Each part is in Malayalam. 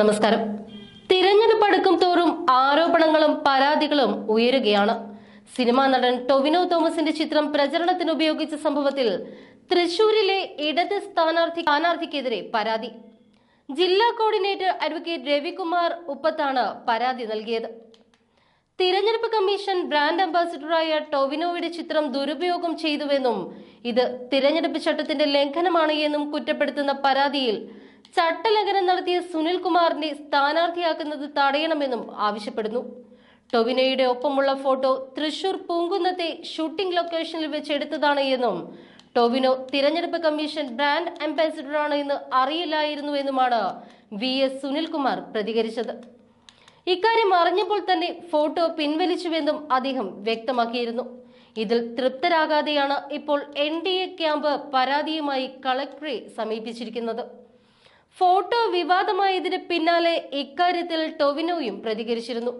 നമസ്കാരം. തിരഞ്ഞെടുപ്പ് അടുക്കും തോറും ആരോപണങ്ങളും പരാതികളും ഉയരുകയാണ്. സിനിമാ നടൻ ടൊവിനോ തോമസിന്റെ ചിത്രം പ്രചരണത്തിന് ഉപയോഗിച്ച സംഭവത്തിൽ തൃശൂരിലെ ഇടത് സ്ഥാനാർത്ഥി സ്ഥാനാർത്ഥിക്കെതിരെ പരാതി. ജില്ലാ കോർഡിനേറ്റർ അഡ്വക്കേറ്റ് രവികുമാർ ഉപ്പത്താണ് പരാതി നൽകിയത്. തിരഞ്ഞെടുപ്പ് കമ്മീഷൻ ബ്രാൻഡ് അംബാസിഡറായ ടൊവിനോയുടെ ചിത്രം ദുരുപയോഗം ചെയ്തുവെന്നും ഇത് തിരഞ്ഞെടുപ്പ് ചട്ടത്തിന്റെ ലംഘനമാണ് എന്നും കുറ്റപ്പെടുത്തുന്ന പരാതിയിൽ ചട്ടലംഘനം നടത്തിയ സുനിൽകുമാറിനെ സ്ഥാനാർത്ഥിയാക്കുന്നത് തടയണമെന്നും ആവശ്യപ്പെടുന്നു. ടൊവിനോയുടെ ഒപ്പമുള്ള ഫോട്ടോ തൃശൂർ പൂങ്കുന്നത്തെ ഷൂട്ടിംഗ് ലൊക്കേഷനിൽ വെച്ച് എടുത്തതാണ് എന്നും ടൊവിനോ തിരഞ്ഞെടുപ്പ് കമ്മീഷൻ ബ്രാൻഡ് അംബാസിഡറാണ് എന്ന് അറിയില്ലായിരുന്നു എന്നുമാണ് വി എസ് സുനിൽകുമാർ പ്രതികരിച്ചത്. ഇക്കാര്യം അറിഞ്ഞപ്പോൾ തന്നെ ഫോട്ടോ പിൻവലിച്ചുവെന്നും അദ്ദേഹം വ്യക്തമാക്കിയിരുന്നു. ഇതിൽ തൃപ്തരാകാതെയാണ് ഇപ്പോൾ എൻ ഡി എ ക്യാമ്പ് പരാതിയുമായി കളക്ടറെ സമീപിച്ചിരിക്കുന്നത്. ഫോട്ടോ വിവാദമായതിന് പിന്നാലെ ഇക്കാര്യത്തിൽ ടൊവിനോയും പ്രതികരിച്ചിരുന്നു.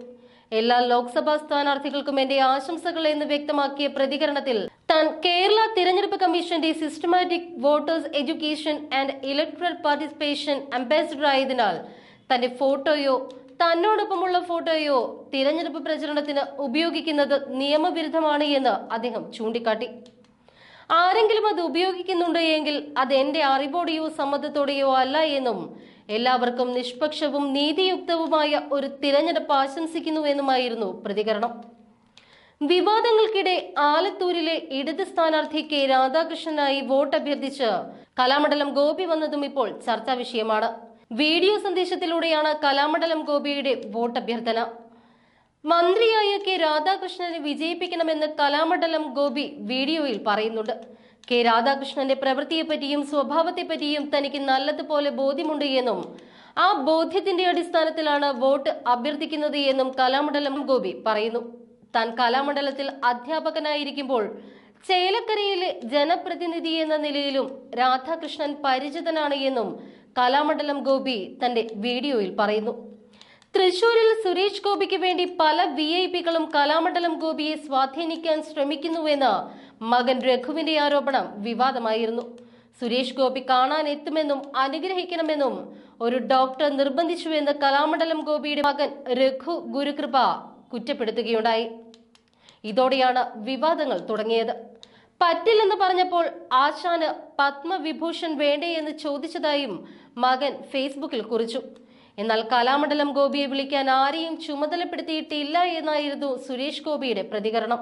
എല്ലാ ലോക്സഭാ സ്ഥാനാർത്ഥികൾക്കും എന്റെ ആശംസകൾ എന്ന് വ്യക്തമാക്കിയ പ്രതികരണത്തിൽ താൻ കേരള തിരഞ്ഞെടുപ്പ് കമ്മീഷന്റെ systematic voters education and electoral participation ambassador ആയതിനാൽ തന്റെ ഫോട്ടോയോ തന്നോടൊപ്പമുള്ള ഫോട്ടോയോ തിരഞ്ഞെടുപ്പ് പ്രചരണത്തിന് ഉപയോഗിക്കുന്നത് നിയമവിരുദ്ധമാണ് എന്ന് അദ്ദേഹം ചൂണ്ടിക്കാട്ടി. ആരെങ്കിലും അത് ഉപയോഗിക്കുന്നുണ്ട് എങ്കിൽ അത് എന്റെ അറിവോടെയോ സമ്മതത്തോടെയോ അല്ല എന്നും എല്ലാവർക്കും നിഷ്പക്ഷവും നീതിയുക്തവുമായ ഒരു തിരഞ്ഞെടുപ്പ് ആശംസിക്കുന്നു എന്നുമായിരുന്നു പ്രതികരണം. വിവാദങ്ങൾക്കിടെ ആലത്തൂരിലെ ഇടത് സ്ഥാനാർത്ഥി കെ രാധാകൃഷ്ണനായി വോട്ട് അഭ്യർത്ഥിച്ച് കലാമണ്ഡലം ഗോപി വന്നതും ഇപ്പോൾ ചർച്ചാ വിഷയമാണ്. വീഡിയോ സന്ദേശത്തിലൂടെയാണ് കലാമണ്ഡലം ഗോപിയുടെ വോട്ട് അഭ്യർത്ഥന മന്ത്രിയായ കെ രാധാകൃഷ്ണനെ വിജയിപ്പിക്കണമെന്ന് കലാമണ്ഡലം ഗോപി വീഡിയോയിൽ പറയുന്നുണ്ട്. കെ രാധാകൃഷ്ണന്റെ പ്രവൃത്തിയെപ്പറ്റിയും സ്വഭാവത്തെപ്പറ്റിയും തനിക്ക് നല്ലതുപോലെ ബോധ്യമുണ്ട് എന്നും ആ ബോധ്യത്തിന്റെ അടിസ്ഥാനത്തിലാണ് വോട്ട് അഭ്യർത്ഥിക്കുന്നത് എന്നും കലാമണ്ഡലം ഗോപി പറയുന്നു. താൻ കലാമണ്ഡലത്തിൽ അധ്യാപകനായിരിക്കുമ്പോൾ ചേലക്കരയിലെ ജനപ്രതിനിധി എന്ന നിലയിലും രാധാകൃഷ്ണൻ പരിചിതനാണ് എന്നും കലാമണ്ഡലം ഗോപി തന്റെ വീഡിയോയിൽ പറയുന്നു. തൃശൂരിൽ സുരേഷ് ഗോപിക്ക് വേണ്ടി പല വി ഐ പികളും കലാമണ്ഡലം ഗോപിയെ സ്വാധീനിക്കാൻ ശ്രമിക്കുന്നുവെന്ന് മകൻ രഘുവിന്റെ ആരോപണം വിവാദമായിരുന്നു. സുരേഷ് ഗോപി കാണാൻ എത്തുമെന്നും അനുഗ്രഹിക്കണമെന്നും ഒരു ഡോക്ടർ നിർബന്ധിച്ചുവെന്ന് കലാമണ്ഡലം ഗോപിയുടെ മകൻ രഘു ഗുരുകൃപ കുറ്റപ്പെടുത്തുകയുണ്ടായി. ഇതോടെയാണ് വിവാദങ്ങൾ തുടങ്ങിയത്. പറ്റില്ലെന്ന് പറഞ്ഞപ്പോൾ ആശാന് പത്മവിഭൂഷൺ വേണ്ടേ എന്ന് ചോദിച്ചതായും മകൻ ഫേസ്ബുക്കിൽ കുറിച്ചു. എന്നാൽ കലാമണ്ഡലം ഗോപിയെ വിളിക്കാൻ ആരെയും ചുമതലപ്പെടുത്തിയിട്ടില്ല എന്നായിരുന്നു സുരേഷ് ഗോപിയുടെ പ്രതികരണം.